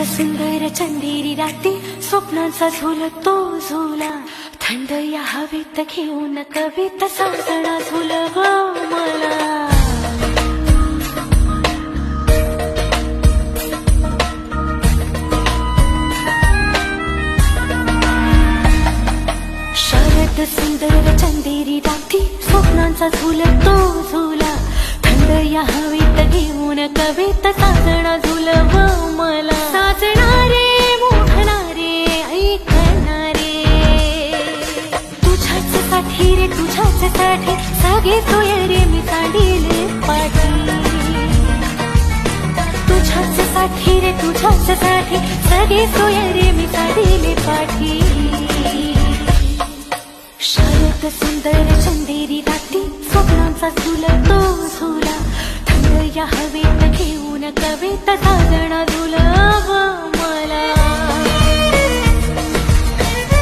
शरद सुंदर चंदेरी राती स्वप्नांचा झुलतो झुला. थंड या हवेत घेऊन कविता सासणा झुल ग मला. शरद सुंदर चंदेरी राती स्वप्नांचा झुलतो झुला. थंड या हवेत घेऊन कवित साठी रे तुझ्याच साठी सगळे सोयरे मी काढील पाठी. तुझ्याच साठी रे तुझ्याच साठी सगळे सोयरे मी काढील पाठी. शरद सुंदर चंदेरी राती स्वप्नांचा झुलतो झुला. थंड या हवेत घेऊन कवे